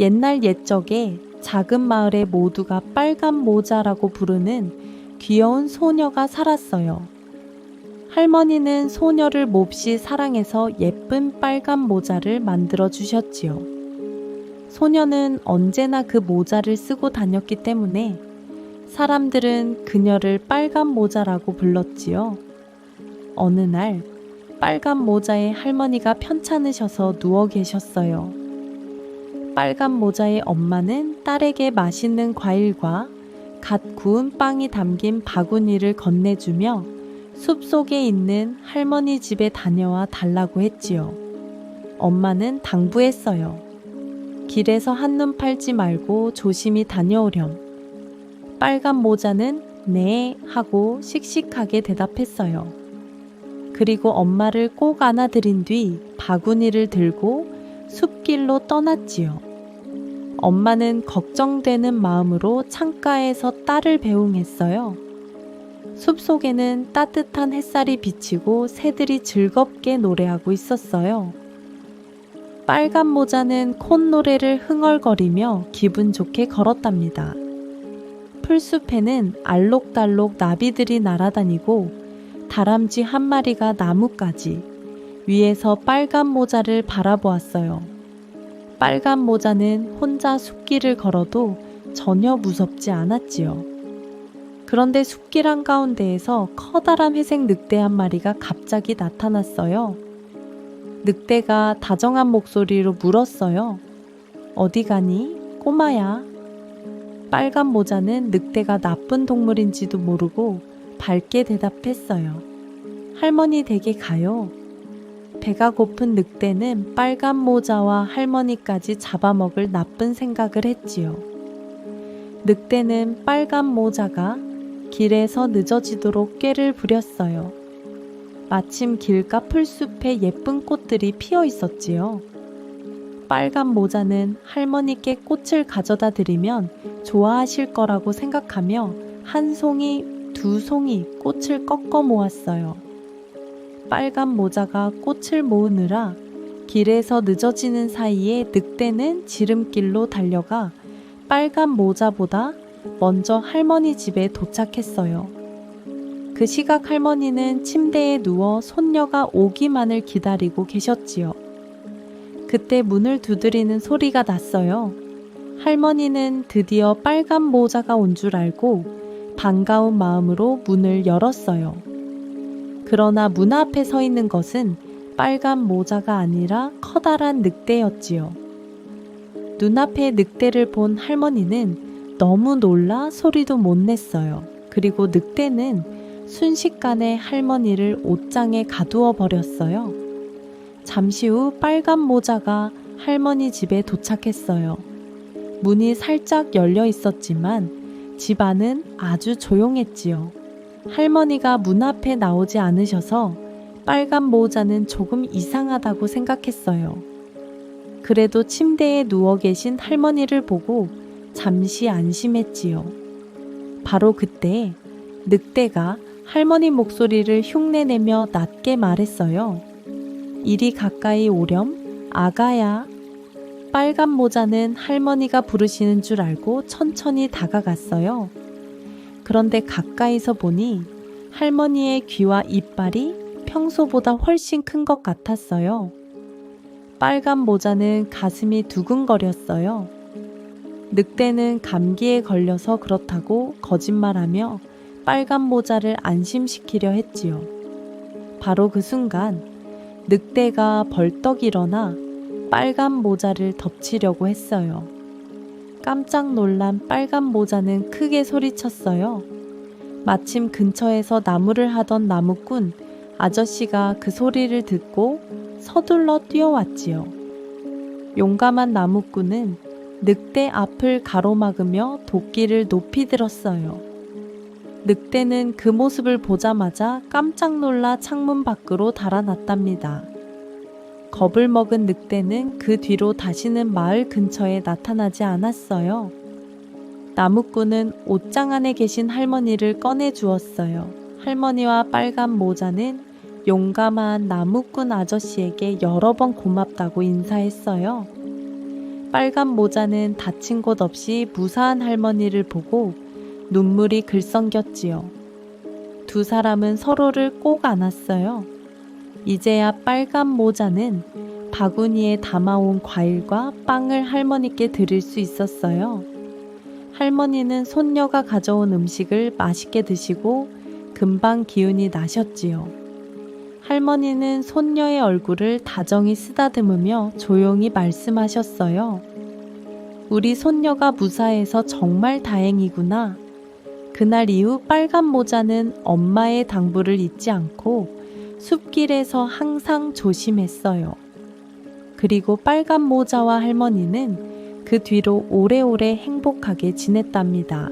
옛날 옛적에 작은 마을에 모두가 빨간 모자라고 부르는 귀여운 소녀가 살았어요. 할머니는 소녀를 몹시 사랑해서 예쁜 빨간 모자를 만들어 주셨지요. 소녀는 언제나 그 모자를 쓰고 다녔기 때문에 사람들은 그녀를 빨간 모자라고 불렀지요. 어느 날 빨간 모자의 할머니가 편찮으셔서 누워 계셨어요. 빨간 모자의 엄마는 딸에게 맛있는 과일과 갓 구운 빵이 담긴 바구니를 건네주며 숲 속에 있는 할머니 집에 다녀와 달라고 했지요. 엄마는 당부했어요. 길에서 한눈 팔지 말고 조심히 다녀오렴. 빨간 모자는 네 하고 씩씩하게 대답했어요. 그리고 엄마를 꼭 안아들인 뒤 바구니를 들고 숲길로 떠났지요. 엄마는 걱정되는 마음으로 창가에서 딸을 배웅했어요. 숲속에는 따뜻한 햇살이 비치고 새들이 즐겁게 노래하고 있었어요. 빨간 모자는 콧노래를 흥얼거리며 기분 좋게 걸었답니다. 풀숲에는 알록달록 나비들이 날아다니고 다람쥐 한 마리가 나무까지 위에서 빨간 모자를 바라보았어요. 빨간 모자는 혼자 숲길을 걸어도 전혀 무섭지 않았지요. 그런데 숲길 한가운데에서 커다란 회색 늑대 한 마리가 갑자기 나타났어요. 늑대가 다정한 목소리로 물었어요. 어디 가니? 꼬마야. 빨간 모자는 늑대가 나쁜 동물인지도 모르고 밝게 대답했어요. 할머니 댁에 가요. 배가 고픈 늑대는 빨간 모자와 할머니까지 잡아먹을 나쁜 생각을 했지요. 늑대는 빨간 모자가 길에서 늦어지도록 꾀를 부렸어요. 마침 길가 풀숲에 예쁜 꽃들이 피어 있었지요. 빨간 모자는 할머니께 꽃을 가져다 드리면 좋아하실 거라고 생각하며 한 송이, 두 송이 꽃을 꺾어 모았어요. 빨간 모자가 꽃을 모으느라 길에서 늦어지는 사이에 늑대는 지름길로 달려가 빨간 모자보다 먼저 할머니 집에 도착했어요. 그 시각 할머니는 침대에 누워 손녀가 오기만을 기다리고 계셨지요. 그때 문을 두드리는 소리가 났어요. 할머니는 드디어 빨간 모자가 온 줄 알고 반가운 마음으로 문을 열었어요. 그러나 문 앞에 서 있는 것은 빨간 모자가 아니라 커다란 늑대였지요. 눈앞에 늑대를 본 할머니는 너무 놀라 소리도 못 냈어요. 그리고 늑대는 순식간에 할머니를 옷장에 가두어 버렸어요. 잠시 후 빨간 모자가 할머니 집에 도착했어요. 문이 살짝 열려 있었지만 집 안은 아주 조용했지요. 할머니가 문 앞에 나오지 않으셔서 빨간 모자는 조금 이상하다고 생각했어요. 그래도 침대에 누워 계신 할머니를 보고 잠시 안심했지요. 바로 그때 늑대가 할머니 목소리를 흉내내며 낮게 말했어요. 이리 가까이 오렴, 아가야. 빨간 모자는 할머니가 부르시는 줄 알고 천천히 다가갔어요. 그런데 가까이서 보니 할머니의 귀와 이빨이 평소보다 훨씬 큰 것 같았어요. 빨간 모자는 가슴이 두근거렸어요. 늑대는 감기에 걸려서 그렇다고 거짓말하며 빨간 모자를 안심시키려 했지요. 바로 그 순간 늑대가 벌떡 일어나 빨간 모자를 덮치려고 했어요. 깜짝 놀란 빨간 모자는 크게 소리쳤어요. 마침 근처에서 나무를 하던 나무꾼 아저씨가 그 소리를 듣고 서둘러 뛰어왔지요. 용감한 나무꾼은 늑대 앞을 가로막으며 도끼를 높이 들었어요. 늑대는 그 모습을 보자마자 깜짝 놀라 창문 밖으로 달아났답니다. 겁을 먹은 늑대는 그 뒤로 다시는 마을 근처에 나타나지 않았어요. 나무꾼은 옷장 안에 계신 할머니를 꺼내 주었어요. 할머니와 빨간 모자는 용감한 나무꾼 아저씨에게 여러 번 고맙다고 인사했어요. 빨간 모자는 다친 곳 없이 무사한 할머니를 보고 눈물이 글썽겼지요. 두 사람은 서로를 꼭 안았어요. 이제야 빨간 모자는 바구니에 담아온 과일과 빵을 할머니께 드릴 수 있었어요. 할머니는 손녀가 가져온 음식을 맛있게 드시고 금방 기운이 나셨지요. 할머니는 손녀의 얼굴을 다정히 쓰다듬으며 조용히 말씀하셨어요. 우리 손녀가 무사해서 정말 다행이구나. 그날 이후 빨간 모자는 엄마의 당부를 잊지 않고 숲길에서 항상 조심했어요. 그리고 빨간 모자와 할머니는 그 뒤로 오래오래 행복하게 지냈답니다.